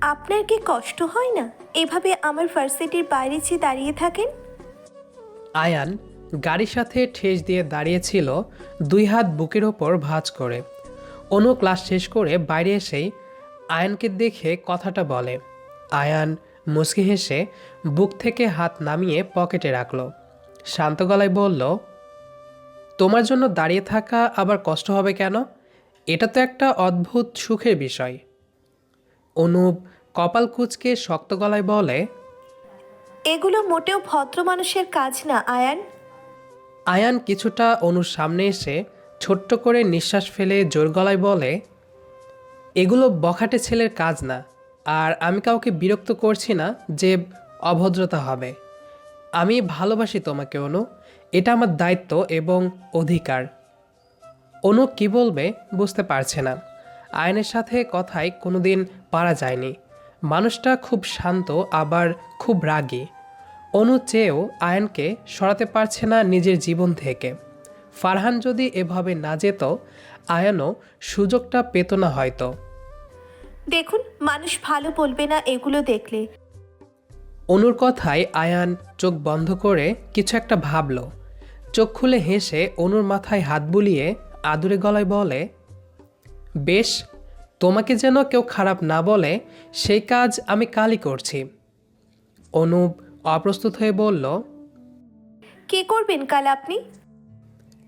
আপনার কি কষ্ট হয় না? এভাবে আমার ভার্সিটির বাইরে যে দাঁড়িয়ে থাকেন? আয়ান গাড়ির সাথে ঠেস দিয়ে দাঁড়িয়েছিল, দুই হাত বুকের ওপর ভাঁজ করে। অনু ক্লাস শেষ করে বাইরে এসেই আয়ানকে দেখে কথাটা বলে। আয়ান মুচকি হেসে বুক থেকে হাত নামিয়ে পকেটে রাখল। শান্ত গলায় বলল, তোমার জন্য দাঁড়িয়ে থাকা আবার কষ্ট হবে কেন? এটা তো একটা অদ্ভুত সুখের বিষয়। অনুপ কপাল কুচকে শক্ত গলায় বলে এগুলো মোটেও ভদ্র মানুষের কাজ না আয়ান। আয়ান কিছুটা অনুর সামনে এসে ছোট্ট করে নিঃশ্বাস ফেলে জোর গলায় বলে এগুলো বখাটে ছেলের কাজ না আর আমি কাউকে বিরক্ত করছি না যে অভদ্রতা হবে। আমি ভালোবাসি তোমাকে অনু। এটা আমার দায়িত্ব এবং অধিকার। অনু কি বলবে বুঝতে পারছে না। আয়নের সাথে কথায় কোনোদিন পারা যায়নি। মানুষটা খুব শান্ত আবার খুব রাগী। অনু চেয়েও আয়নকে সরাতে পারছে না নিজের জীবন থেকে। ফারহান যদি এভাবে না যেত আয়নও সুযোগটা পেত না হয়তো। দেখুন মানুষ ভালো বলবে না এগুলো দেখলে। অনুর কথায় আয়ান চোখ বন্ধ করে কিছু একটা ভাবল। চোখ খুলে হেসে অনুর মাথায় হাত বুলিয়ে আদুরে গলায় বলে বেশ তোমাকে যেন কেউ খারাপ না বলে সেই কাজ আমি কালই করছি। অনুপ অপ্রস্তুত হয়ে বলল কি করবেন কাল আপনি?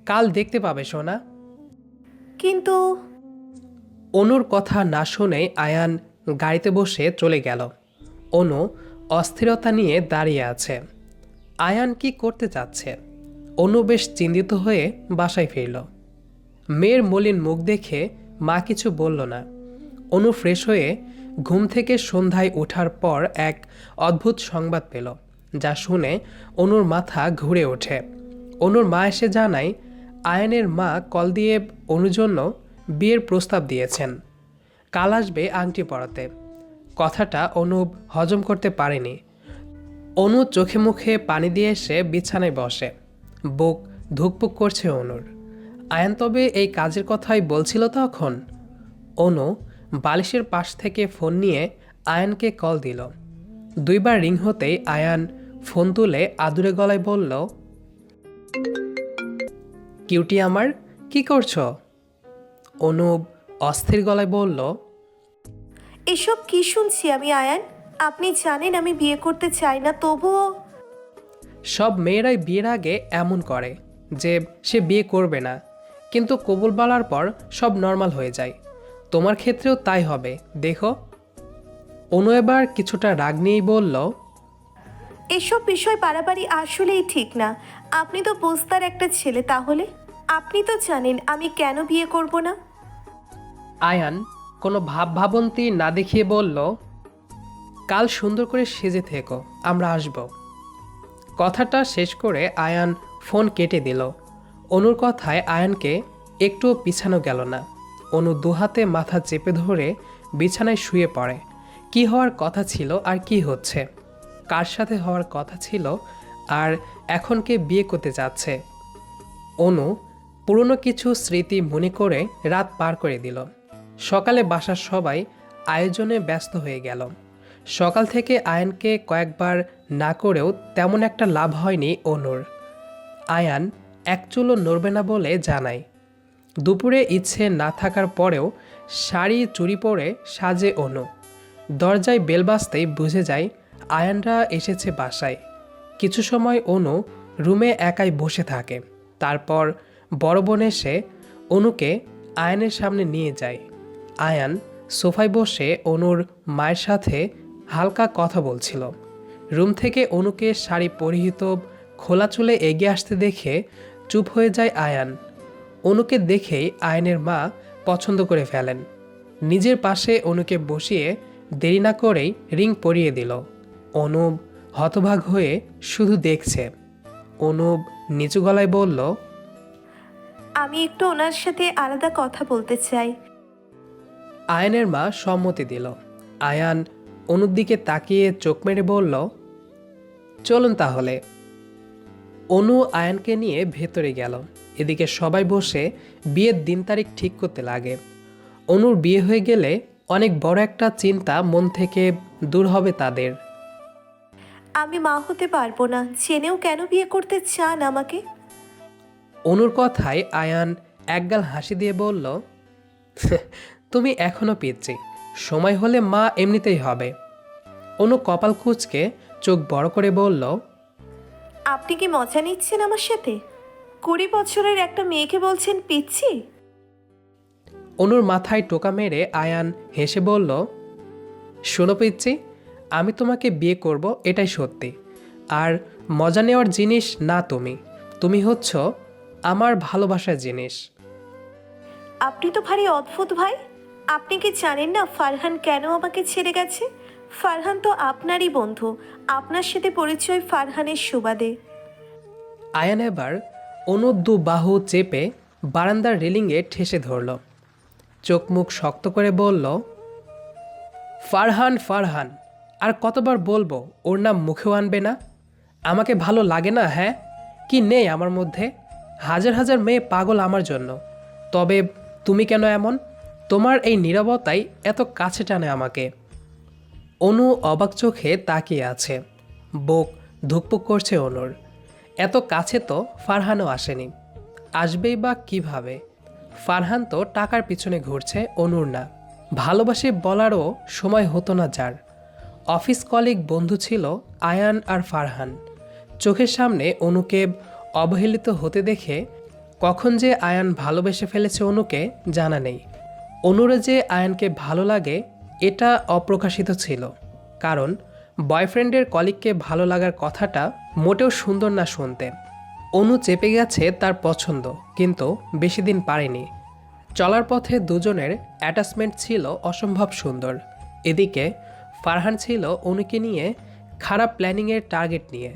কাল দেখতে পাবে সোনা। কিন্তু অনুর কথা না শুনে আয়ান গাড়িতে বসে চলে গেল। অনু অস্থিরতা নিয়ে দাঁড়িয়ে আছে। আয়ান কি করতে চাচ্ছে? অনু বেশ চিন্তিত হয়ে বাসায় ফিরল। মেয়ের মলিন মুখ দেখে মা কিছু বলল না। অনু ফ্রেশ হয়ে ঘুম থেকে সন্ধ্যায় ওঠার পর এক অদ্ভুত সংবাদ পেল, যা শুনে অনুর মাথা ঘুরে ওঠে। অনুর মা এসে জানায়, আয়নের মা কল দিয়ে অনুর জন্য বিয়ের প্রস্তাব দিয়েছেন। কাল আসবে আংটি পরাতে। কথাটা অনুপ হজম করতে পারেনি। অনু চোখে মুখে পানি দিয়ে এসে বিছানায় বসে। বুক ধুকপুক করছে অনুর। আয়ান তবে এই কাজের কথাই বলছিল তখন? অনু বালিশের পাশ থেকে ফোন নিয়ে আয়ানকে কল দিল। দুইবার রিং হতেই আয়ান ফোন তুলে আদুরে গলায় বলল কিউটি আমার কি করছ? অনুপ অস্থির গলায় বলল এসব কি শুনছি আমি আয়ান? আপনি জানেন আমি বিয়ে করতে চাই না তবুও? সব মেয়েরাই বিয়ের আগে এমন করে যে সে বিয়ে করবে না কিন্তু কবুল বলার পর সব নর্মাল হয়ে যায়। তোমার ক্ষেত্রেও তাই হবে। দেখো। অনু এবার কিছুটা রাগ নিয়েই বলল এসব বিষয় বাড়াবাড়ি আসলেই ঠিক না। আপনি তো বুঝতার একটা ছেলে তাহলে? আপনি তো জানেন আমি কেন বিয়ে করব না। আয়ান কোনো ভাব ভাবন্তি না দেখিয়ে বলল কাল সুন্দর করে সেজে থেকো আমরা আসব। কথাটা শেষ করে আয়ান ফোন কেটে দিল। অনুর কথায় আয়ানকে একটুও পিছানো গেল না। অনু দুহাতে মাথা চেপে ধরে বিছানায় শুয়ে পড়ে। কি হওয়ার কথা ছিল আর কি হচ্ছে? কার সাথে হওয়ার কথা ছিল আর এখন কে বিয়ে করতে যাচ্ছে? অনু পুরনো কিছু স্মৃতি মনে করে রাত পার করে দিল। সকালে বাসার সবাই আয়োজনে ব্যস্ত হয়ে গেল। সকাল থেকে আয়ানকে কয়েকবার না করেও তেমন একটা লাভ হয়নি অনুর। আয়ান এক চুলো নড়বে না বলে জানায়। দুপুরে ইচ্ছে না থাকার পরেও শাড়ি চুরি পরে সাজে অনু। দরজায় বেল বাজতেই বুঝে যায় আয়ানরা এসেছে বাসায়। কিছু সময় অনু রুমে একাই বসে থাকে। তারপর বড় বোন এসে অনুকে আয়ানের সামনে নিয়ে যায়। আয়ান সোফায় বসে অনুর মায়ের সাথে হালকা কথা বলছিল। রুম থেকে অনুকে শাড়ি পরিহিত খোলা চুলে এগিয়ে আসতে দেখে চুপ হয়ে যায় আয়ান। অনুকে দেখেই আয়নের মা পছন্দ করে ফেলেন। নিজের পাশে অনুকে বসিয়ে দেরি না করেই রিং পরিয়ে দিল। অনুব হতভাগ হয়ে শুধু দেখছে। অনুব নিচু গলায় বলল আমি একটু ওনার সাথে আলাদা কথা বলতে চাই। আয়নের মা সম্মতি দিল। আয়ান অনুর দিকে তাকিয়ে চোখ মেরে বলল চলুন তাহলে। অনু আয়ানকে নিয়ে ভেতরে গেল। এদিকে সবাই বসে বিয়ের দিন তারিখ ঠিক করতে লাগে। অনুর বিয়ে হয়ে গেলে অনেক বড় একটা চিন্তা মন থেকে দূর হবে তাদের। আমি মা হতে পারব না। জেনেও কেন বিয়ে করতে চান আমাকে? অনুর কথায় আয়ান একগাল হাসি দিয়ে বলল তুমি এখনও পিচ্ছি। সময় হলে মা এমনিতেই হবে। অনু কপাল কুচকে চোখ বড় করে বলল আপনি কি মজা নিচ্ছেন আমার সাথে? কুড়ি বছরের একটা মেয়েকে বলছেন পিচ্ছি? অনুর মাথায় টোকা মেরে আয়ান হেসে বলল শোনো পিচ্ছি আমি তোমাকে বিয়ে করব এটাই সত্যি। আর মজা নেওয়ার জিনিস না তুমি। তুমি হচ্ছ আমার ভালোবাসার জিনিস। আপনি তো ভারী অদ্ভুত ভাই। আপনি কি জানেন না ফারহান কেন আমাকে ছেড়ে গেছে? ফারহান তো আপনারই বন্ধু। আপনার সাথে পরিচয় ফারহানের সুবাদে। আয়ান এবার অনুর দু বাহু চেপে বারান্দার রেলিংয়ে ঠেসে ধরল। চোখ মুখ শক্ত করে বলল, ফারহান ফারহান, আর কতবার বলব, ওর নাম মুখেও আনবে না? আমাকে ভালো লাগে না হ্যাঁ? কি নেই আমার মধ্যে? হাজার হাজার মেয়ে পাগল আমার জন্য। তবে তুমি কেন এমন? তোমার এই নীরবতাই এত কাছে টানে আমাকে। অনু অবাক চোখে তাকিয়ে আছে। বুক ধুকপুক করছে অনুর। এত কাছে তো ফারহানও আসেনি। আসবেই বা কীভাবে? ফারহান তো টাকার পিছনে ঘুরছে অনুর না। ভালোবাসে বলারও সময় হতো না যার। অফিস কলিগ বন্ধু ছিল আয়ান আর ফারহান। চোখের সামনে অনুকে অবহেলিত হতে দেখে কখন যে আয়ান ভালোবেসে ফেলেছে অনুকে জানা নেই। অনুরে যে আয়ানকে ভালো লাগে, এটা অপ্রকাশিত ছিল। কারণ বয়ফ্রেন্ডের কলিগকে ভালো লাগার কথাটা মোটেও সুন্দর না শুনতে। অনু চেপে গেছে তার পছন্দ, কিন্তু বেশি দিন পারেনি। চলার পথে দুজনের অ্যাটাচমেন্ট ছিল অসম্ভব সুন্দর। এদিকে ফারহান ছিল অনুকে নিয়ে খারাপ প্ল্যানিংয়ের টার্গেট নিয়ে।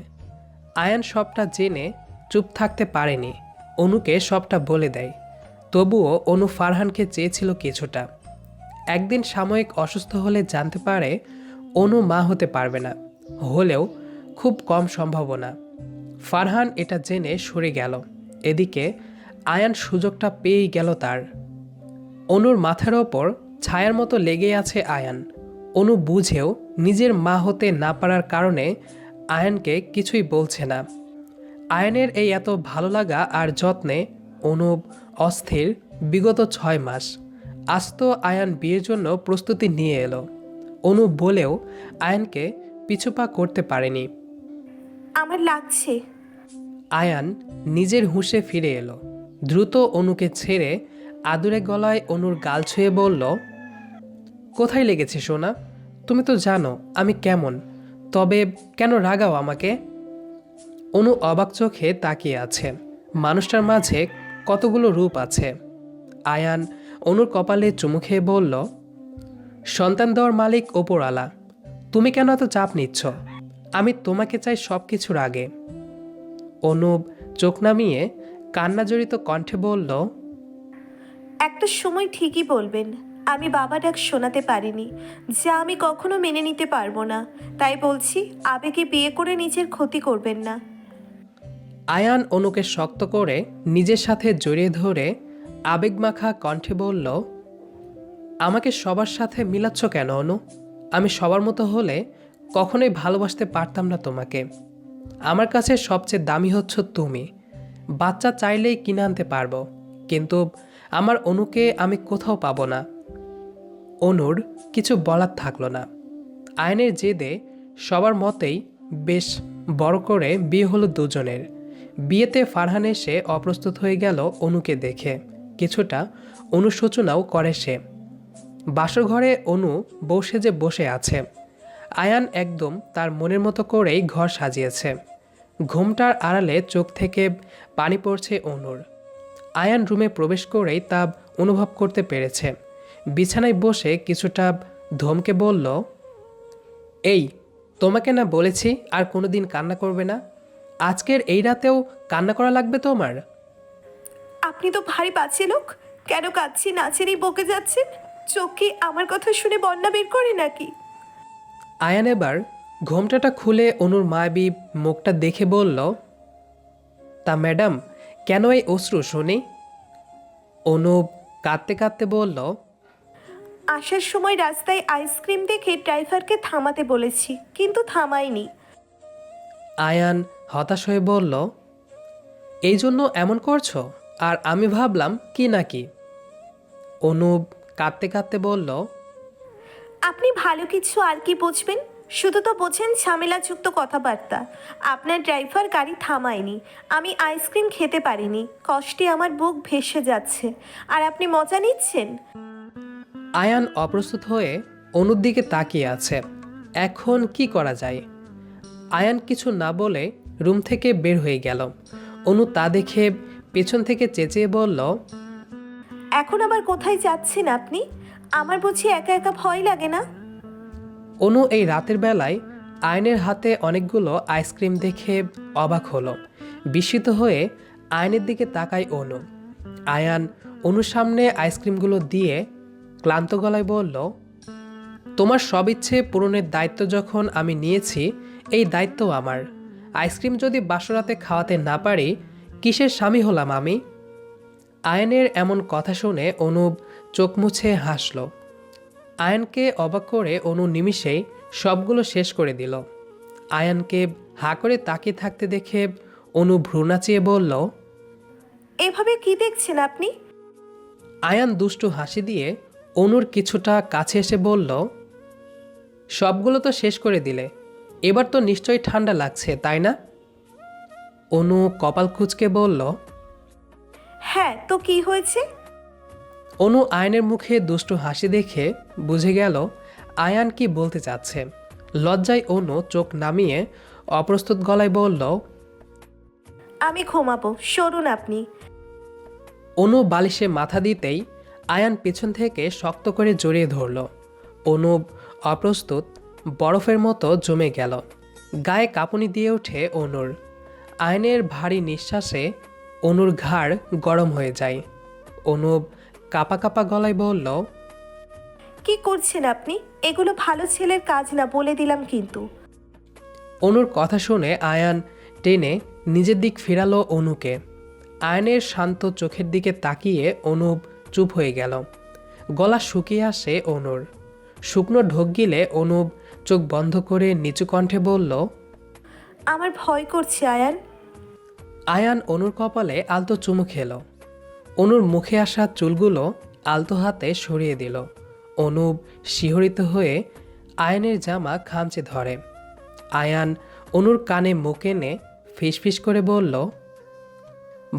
আয়ান সবটা জেনে চুপ থাকতে পারেনি, অনুকে সবটা বলে দেয়। তবুও অনু ফারহানকে চেয়েছিল কিছুটা। একদিন সাময়িক অসুস্থ হলে জানতে পারে অনু মা হতে পারবে না, হলেও খুব কম সম্ভাবনা। ফারহান এটা জেনে সরে গেল। এদিকে আয়ান সুযোগটা পেয়েই গেল তার। অনুর মাথার ওপর ছায়ার মতো লেগে আছে আয়ান। অনু বুঝেও নিজের মা হতে না পারার কারণে আয়ানকে কিছুই বলছে না। আয়নের এই এত ভালো লাগা আর যত্নে অনুপ অস্থির বিগত ছয় মাস। আস্ত আয়ান বিয়ের জন্য প্রস্তুতি নিয়ে এলো। অনু বলেও আয়ানকে পিছুপা করতে পারেনি। আমার লাগছে। আয়ান নিজের হুঁশে ফিরে এলো। দ্রুত অনুকে ছেড়ে আদুরে গলায় অনুর গাল ছুঁয়ে বলল কোথায় লেগেছে সোনা? তুমি তো জানো আমি কেমন। তবে কেন রাগাও আমাকে? অনু অবাক চোখে তাকিয়ে আছে। মানুষটার মাঝে কতগুলো রূপ আছে। আয়ান অনুর কপালে চুমু খেয়ে বলল সন্তান দেওয়ার মালিক ওপরওয়ালা। তুমি কেন এত চাপ নিচ্ছ? আমি তোমাকে চাই সব কিছুর আগে। অনুপ চোখ নামিয়ে কান্নাজড়িত কণ্ঠে বলল একটা সময় ঠিকই বলবেন আমি বাবা ডাক শোনাতে পারিনি যা আমি কখনো মেনে নিতে পারব না। তাই বলছি আবেগে বিয়ে করে নিজের ক্ষতি করবেন না। আয়ান অনুকে শক্ত করে নিজের সাথে জড়িয়ে ধরে আবেগমাখা কণ্ঠে বলল আমাকে সবার সাথে মিলাচ্ছ কেন, অনু? আমি সবার মতো হলে কখনোই ভালোবাসতে পারতাম না তোমাকে। আমার কাছে সবচেয়ে দামি হচ্ছ তুমি। বাচ্চা চাইলেই কিনে আনতে পারব, কিন্তু আমার অনুকে আমি কোথাও পাবো না। অনুর কিছু বলার থাকল না। আইনের জেদে সবার মতেই বেশ বড় করে বিয়ে হলো দুজনের। বিয়েতে ফারহান এসে অপ্রস্তুত হয়ে গেল অনুকে দেখে। কিছুটা অনুশোচনাও করে সে। বাসর ঘরে অনু বসে যে বসে আছে। আয়ান একদম তার মনের মতো করেই ঘর সাজিয়েছে। ঘুমটার আড়ালে চোখ থেকে পানি পড়ছে অনুর। আয়ান রুমে প্রবেশ করেই তা অনুভব করতে পেরেছে। বিছানায় বসে কিছুটা ধমকে বলল, এই, তোমাকে না বলেছি আর কোনোদিন কান্না করবে না? আজকের এই রাতেও কান্না করা লাগবে তোমার? আপনি তো ভারী বাচ্চা লোক। কেন কাঁদছি নাচেরই বকে যাচ্ছেন? চোখ কি আমার কথা শুনে বন্যা বের করে নাকি? আয়ান এবার ঘোমটাটা খুলে অনুর মায়াবী মুখটা দেখে বলল তা ম্যাডাম কেন এই অশ্রু শুনি? অনু কাঁদতে কাঁদতে বলল আসার সময় রাস্তায় আইসক্রিম দেখে ড্রাইভারকে থামাতে বলেছি কিন্তু থামায়নি। আয়ান হতাশ হয়ে বলল এই জন্য এমন করছ? আর আমি ভাবলাম কি না কি? অনুপ কাঁদতে কাঁদতে বলল আপনি ভালো কিছু আর কি বুঝবেন? শুধু তো বোঝেন ঝামেলাযুক্ত কথাবার্তা। আপনার ড্রাইভার গাড়ি থামায়নি। আমি আইসক্রিম খেতে পারিনি। কষ্টে আমার বুক ভেসে যাচ্ছে। আর আপনি মজা নিচ্ছেন? আয়ান অপ্রস্তুত হয়ে অনুর দিকে তাকিয়ে আছে। এখন কি করা যায়? আয়ান কিছু না বলে রুম থেকে বের হয়ে গেল। অনু তা দেখে পেছন থেকে চেঁচিয়ে বলল এখন আবার কোথায় যাচ্ছেন আপনি? আমার বুঝি একা একা ভয় লাগে না? অনু এই রাতের বেলায় আয়নের হাতে অনেকগুলো আইসক্রিম দেখে অবাক হলো। বিস্মিত হয়ে আয়নের দিকে তাকায় অনু। আয়ান অনুর সামনে আইসক্রিমগুলো দিয়ে ক্লান্ত গলায় বলল, তোমার সব ইচ্ছে পূরণের দায়িত্ব যখন আমি নিয়েছি, এই দায়িত্ব আমার। আইসক্রিম যদি বাসরাতে খাওয়াতে না পারি, কিসের স্বামী হলাম আমি? আয়নের এমন কথা শুনে অনুপ চোখ মুছে হাসল। আয়নকে অবাক করে অনু নিমিষেই সবগুলো শেষ করে দিল। আয়ানকে হা করে তাকিয়ে থাকতে দেখে অনু ভ্রু নাচিয়ে বলল এভাবে কি দেখছেন আপনি? আয়ান দুষ্টু হাসি দিয়ে অনুর কিছুটা কাছে এসে বলল সবগুলো তো শেষ করে দিলে এবার তো নিশ্চয়ই ঠান্ডা লাগছে তাই না? অনু কপাল কুচকে বলল হ্যাঁ তো কি হয়েছে? অনু আয়নের মুখে দুষ্টু হাসি দেখে বুঝে গেল আয়ান কি বলতে চাচ্ছে। লজ্জায় অনু চোখ নামিয়ে অপ্রস্তুত গলায় বলল আমি ঘুমাবো সরুন আপনি। অনু বালিশে মাথা দিতেই আয়ান পেছন থেকে শক্ত করে জড়িয়ে ধরল। অনুপ অপ্রস্তুত বরফের মতো জমে গেল। গায়ে কাঁপুনি দিয়ে ওঠে অনুর। আয়নের ভারী নিঃশ্বাসে অনুর ঘাড় গরম হয়ে যায়। অনুপ কাপা কাপা গলায় বলল কি করছেন আপনি? এগুলো ভালো ছেলের কাজ না বলে দিলাম কিন্তু। অনুর কথা শুনে আয়ান টেনে নিজের দিক ফেরালো অনুকে। আয়নের শান্ত চোখের দিকে তাকিয়ে অনুপ চুপ হয়ে গেল। গলা শুকিয়ে আসে অনুর। শুকনো ঢোক গিলে অনুপ চোখ বন্ধ করে নিচু কণ্ঠে বলল আমার ভয় করছে আয়ান। আয়ান অনুর কপালে আলতো চুমু খেল। অনুর মুখে আসা চুলগুলো আলতো হাতে সরিয়ে দিল। অনুপ শিহরিত হয়ে আয়নের জামা খামচে ধরে। আয়ান অনুর কানে মুখ এনে ফিসফিস করে বলল,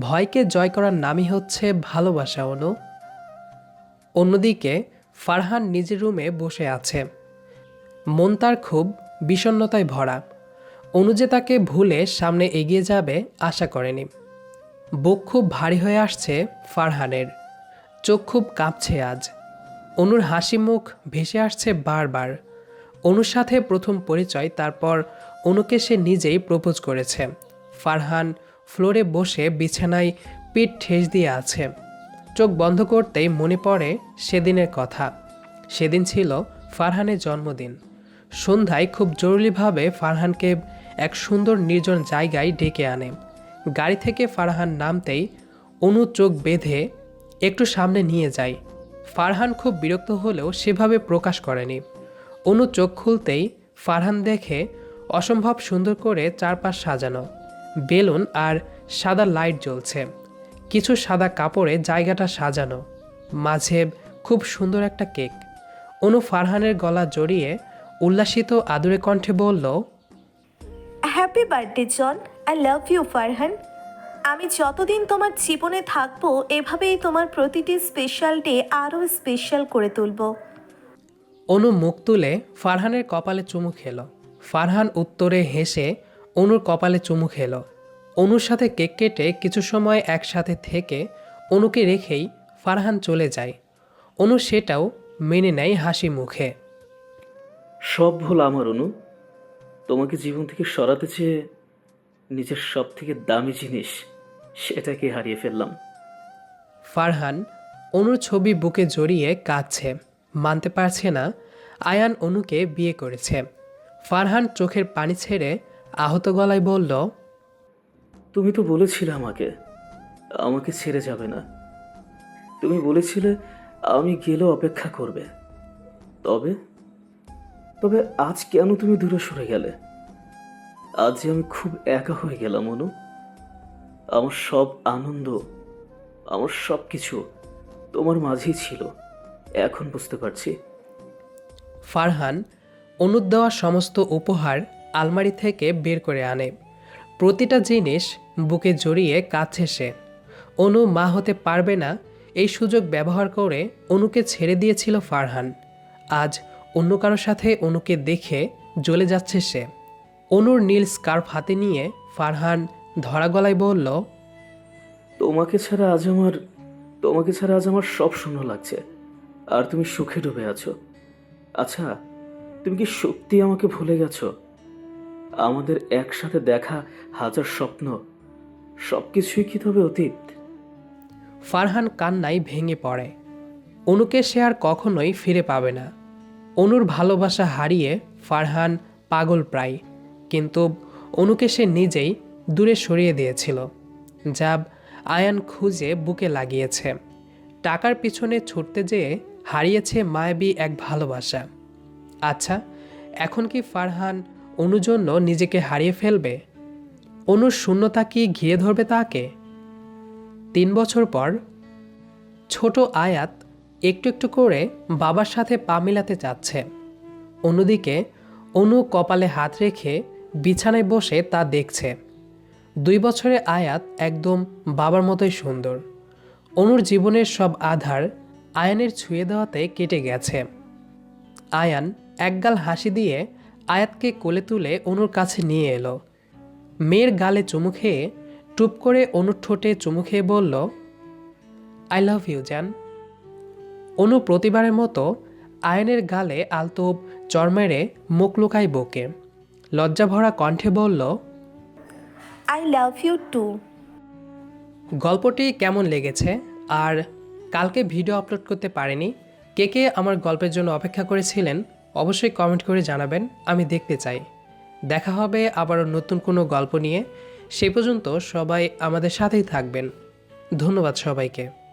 ভয়কে জয় করার নামই হচ্ছে ভালোবাসা, অনু। অন্যদিকে ফারহান নিজের রুমে বসে আছে। মন তার খুব বিষণ্ণতায় ভরা। অনু যে তাকে ভুলে সামনে এগিয়ে যাবে আশা করেনি। বুক খুব ভারী হয়ে আসছে ফারহানের। চোখ খুব কাঁপছে আজ। অনুর হাসি মুখ ভেসে আসছে বারবার। অনুর সাথে প্রথম পরিচয়, তারপর অনুকে সে নিজেই প্রপোজ করেছে। ফারহান ফ্লোরে বসে বিছানায় পিঠ ঠেস দিয়ে আছে। চোখ বন্ধ করতেই মনে পড়ে সেদিনের কথা। সেদিন ছিল ফারহানের জন্মদিন। সন্ধ্যায় খুব জরুরিভাবে ফারহানকে এক সুন্দর নির্জন জায়গায় ডেকে আনে। গাড়ি থেকে ফারহান নামতেই অনু চোখ বেঁধে একটু সামনে নিয়ে যায়। ফারহান খুব বিরক্ত হলেও সেভাবে প্রকাশ করেনি। অনু চোখ খুলতেই ফারহান দেখে অসম্ভব সুন্দর করে চারপাশ সাজানো। বেলুন আর সাদা লাইট জ্বলছে। কিছু সাদা কাপড়ে জায়গাটা সাজানো। মাঝে খুব সুন্দর একটা কেক। অনু ফারহানের গলা জড়িয়ে উল্লাসিত আদুরে কণ্ঠে বলল happy birthday John I love you Farhan আমি যতদিন তোমার জীবনে থাকব এভাবেই তোমার প্রতিটি স্পেশাল ডে আরও স্পেশাল করে তুলব। অনু মুখ তুলে ফারহানের কপালে চুমু খেল। ফারহান উত্তরে হেসে অনুর কপালে চুমু খেল। অনুর সাথে কেক কেটে কিছু সময় একসাথে থেকে অনুকে রেখেই ফারহান চলে যায়। অনু সেটাও মেনে নেয় হাসি মুখে। সব ভুল আমার অনু। তোমাকে জীবন থেকে সরাতে চেয়ে নিজের সব থেকে দামি জিনিস সেটাকে হারিয়ে ফেললাম। ফারহান অনুর ছবি বুকে জড়িয়ে কাঁদছে মানতে পারছে না আয়ান অনুকে বিয়ে করেছে। ফারহান চোখের পানি ছেড়ে আহত গলায় বলল তুমি তো বলেছিলে আমাকে আমাকে ছেড়ে যাবে না। তুমি বলেছিলে আমি গেলেও অপেক্ষা করবে। তবে তবে আজ কেন তুমি দূরে সরে গেলে? আজ আমি খুব একা হয়ে গেলাম, অনু। আমার সব আনন্দ, আমার সব কিছু তোমার মাঝেই ছিল। এখন বুঝতে পারছি। ফারহান অনুদ দেওয়া সমস্ত উপহার আলমারি থেকে বের করে আনে। প্রতিটা জিনিস বুকে জড়িয়ে কাছে সে। অনু মা হতে পারবে না, এই সুযোগ ব্যবহার করে অনুকে ছেড়ে দিয়েছিল ফারহান। আজ অন্য কারোর সাথে অনুকে দেখে জ্বলে যাচ্ছে সে। অনুর নীল স্কার্ফ হাতে নিয়ে ফারহান ধরা গলায় বলল তোমাকে ছাড়া আজ আমার তোমাকে ছাড়া আজ আমার সব শূন্য লাগছে। আর তুমি সুখে ডুবে আছো। আচ্ছা তুমি কি সত্যি আমাকে ভুলে গেছো? আমাদের একসাথে দেখা হাজার স্বপ্ন সবকিছুই কি তবে অতীত? ফারহান কান্নায় ভেঙে পড়ে। অনুকে সে আর কখনোই ফিরে পাবে না। অনুর ভালোবাসা হারিয়ে ফারহান পাগল প্রায়। কিন্তু অনুকে সে নিজেই দূরে সরিয়ে দিয়েছিল যাব আয়ান খুঁজে বুকে লাগিয়েছে। টাকার পিছনে ছুটতে যেয়ে হারিয়েছে মায়াবী এক ভালোবাসা। আচ্ছা এখন কি ফারহান অনুর জন্য নিজেকে হারিয়ে ফেলবে? অনুর শূন্যতা কি ঘিরে ধরবে তাকে? তিন বছর পর ছোট আয়াত একটু একটু করে বাবার সাথে পা মিলাতে চাচ্ছে। অন্যদিকে, অনু কপালে হাত রেখে বিছানায় বসে তা দেখছে। দুই বছরের আয়াত একদম বাবার মতোই সুন্দর। অনুর জীবনের সব আধার আয়ানের ছুঁয়ে দেওয়াতে কেটে গেছে। আয়ান একগাল হাসি দিয়ে আয়াতকে কোলে তুলে অনুর কাছে নিয়ে এলো। মেয়ের গালে চুমু খেয়ে টুপ করে অনুর ঠোঁটে চুমু খেয়ে বলল আই লাভ ইউ জান অনু প্রতিবারের মতো আয়নের গালে আলতো চর মেরে মুখ লুকাই বকে লজ্জা ভরা কণ্ঠে বলল আই লাভ ইউ টু গল্পটি কেমন লেগেছে? আর কালকে ভিডিও আপলোড করতে পারিনি কে কে আমার গল্পের জন্য অপেক্ষা করেছিলেন অবশ্যই কমেন্ট করে জানাবেন আমি দেখতে চাই। দেখা হবে আবারও নতুন কোনো গল্প নিয়ে। সে পর্যন্ত সবাই আমাদের সাথেই থাকবেন। ধন্যবাদ সবাইকে।